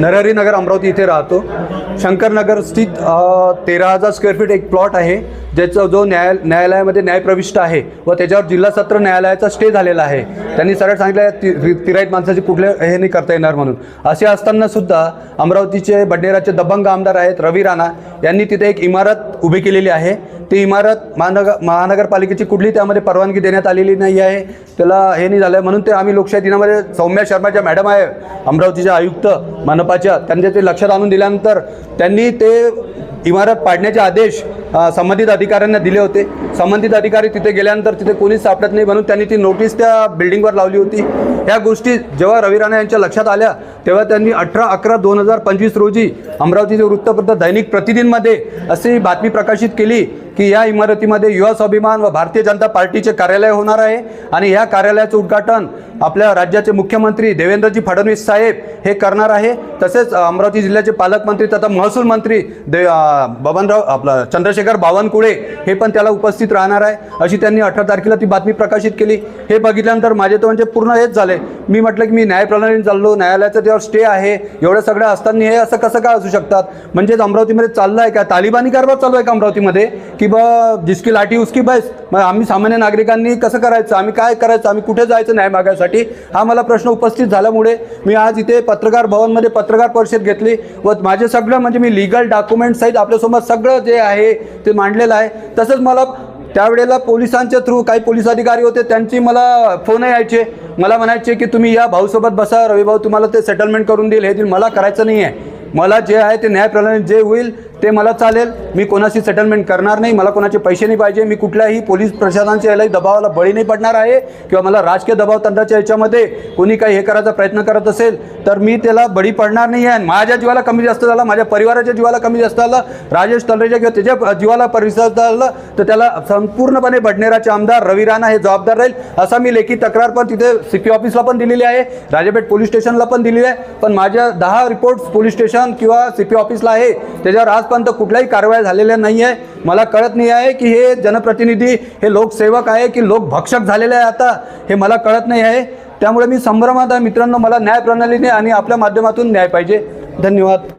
नरहरी नगर अमरावती इथे राहतो. शंकरनगर स्थित तेरा हजार स्क्वेअर फीट एक प्लॉट आहे ज्याचा जो न्याय न्यायालयामध्ये न्यायप्रविष्ट आहे व त्याच्यावर जिल्हा सत्र न्यायालयाचा स्टे झालेला आहे. त्यांनी सरळ सांगितलं आहे, ति तिराईत माणसाची कुठले हे नाही करता येणार म्हणून. असे असताना सुद्धा अमरावतीचे बडनेराचे दबंग आमदार आहेत रवी राणा यांनी तिथे एक इमारत उभी केलेली आहे. ती इमारत महानगर महानगरपालिकेची कुठली त्यामध्ये परवानगी देण्यात आलेली नाही आहे. त्याला हे नाही झालं म्हणून ते आम्ही लोकशाही दिनामध्ये सौम्या शर्मा ज्या मॅडम आहे अमरावतीच्या आयुक्त मनपाच्या त्यांच्या ते लक्षात आणून दिल्यानंतर त्यांनी ते इमारत पाडण्याचे आदेश संबंधित अधिकाऱ्यांना दिले होते. संबंधित अधिकारी तिथे गेल्यानंतर तिथे कोणीच सापडत नाही. म्हणून त्यांनी ती नोटीस त्या बिल्डिंगवर लावली होती. ह्या गोष्टी जेव्हा रवी राणा यांच्या लक्षात आल्या तेव्हा त्यांनी अठरा अकरा दोन हजार पंचवीस रोजी अमरावतीचे वृत्तपत्र दैनिक प्रतिदिनमध्ये अशी बातमी प्रकाशित केली. की या इमारतीमध्ये युवा स्वाभिमान व भारतीय जनता पार्टीचे कार्यालय होणार आहे आणि या कार्यालयाचं उद्घाटन आपल्या राज्याचे मुख्यमंत्री देवेंद्रजी फडणवीस साहेब हे करणार आहे. तसेच अमरावती जिल्ह्याचे पालकमंत्री तथा महसूल मंत्री दे बबनराव आपला चंद्रशेखर बावनकुळे हे पण त्याला उपस्थित राहणार आहे. अशी त्यांनी अठरा तारखेला ती बातमी प्रकाशित केली. हे बघितल्यानंतर माझे तर म्हणजे पूर्ण हेच झाले. मी म्हटलं की मी न्यायप्रणालीने चाललो. न्यायालयाचं त्यावर स्टे आहे. एवढं सगळं असताना हे असं कसं काय असू शकतात? म्हणजेच अमरावतीमध्ये चाललं आहे का तालिबानी कारभार चालू आहे का अमरावतीमध्ये? की बा जिसकी लाठी उसकी बस. मग आम्ही सामान्य नागरिकांनी कसं करायचं? आम्ही काय करायचं? आम्ही कुठे जायचं न्याय मागायसाठी हा मला प्रश्न उपस्थित झाल्यामुळे मी आज इथे पत्रकार भवनमध्ये पत्र पत्रकार परिषद घेतली व माझे सगळं म्हणजे मी लिगल डॉक्युमेंट सहित आपल्यासोबत सगळं जे आहे ते मांडलेलं आहे. तसंच मला त्यावेळेला पोलिसांच्या थ्रू काही पोलीस अधिकारी होते त्यांची मला फोन यायचे. मला म्हणायचे की तुम्ही या भाऊसोबत बसा रवी भाऊ तुम्हाला ते सेटलमेंट करून देईल हे देईल. मला करायचं नाही आहे मला जे आहे ते न्यायप्रणाली जे होईल ते मला चालेल. मी कोणाशी सेटलमेंट करणार नाही मला कोणाचे पैसे नाही पाहिजे. मी कुठल्याही पोलीस प्रशासनाच्या यालाही दबावाला बळी नाही पडणार आहे किंवा मला राजकीय दबाव तंत्राच्या याच्यामध्ये कोणी काही हे करायचा प्रयत्न करत असेल तर मी त्याला बळी पडणार नाही आहे. माझ्या जीवाला कमी जास्त झाला माझ्या परिवाराच्या जीवाला कमी जास्त झालं राजेश तलरेच्या किंवा त्याच्या जीवाला परिसर झालं तर त्याला संपूर्णपणे बडनेराचे आमदार रवी राणा हे जबाबदार राहील असा मी लेखी तक्रार पण तिथे सी पी ऑफिसला पण दिलेली आहे राजापेठ पोलीस स्टेशनला पण दिलेली आहे. पण माझ्या दहा रिपोर्ट्स पोलीस स्टेशन किंवा सी पी ऑफिसला आहे त्याच्यावर आतापर्यंत कुठल्याही कारवाई झालेल्या नाही आहे मला कळत नाही आहे की हे जनप्रतिनिधी हे लोकसेवक आहे की लोकभक्षक झालेले आहे आता हे मला कळत नाही आहे. त्यामुळे मी संभ्रमात आहे मित्रांनो मला न्यायप्रणालीने आणि आपल्या माध्यमातून न्याय पाहिजे. धन्यवाद.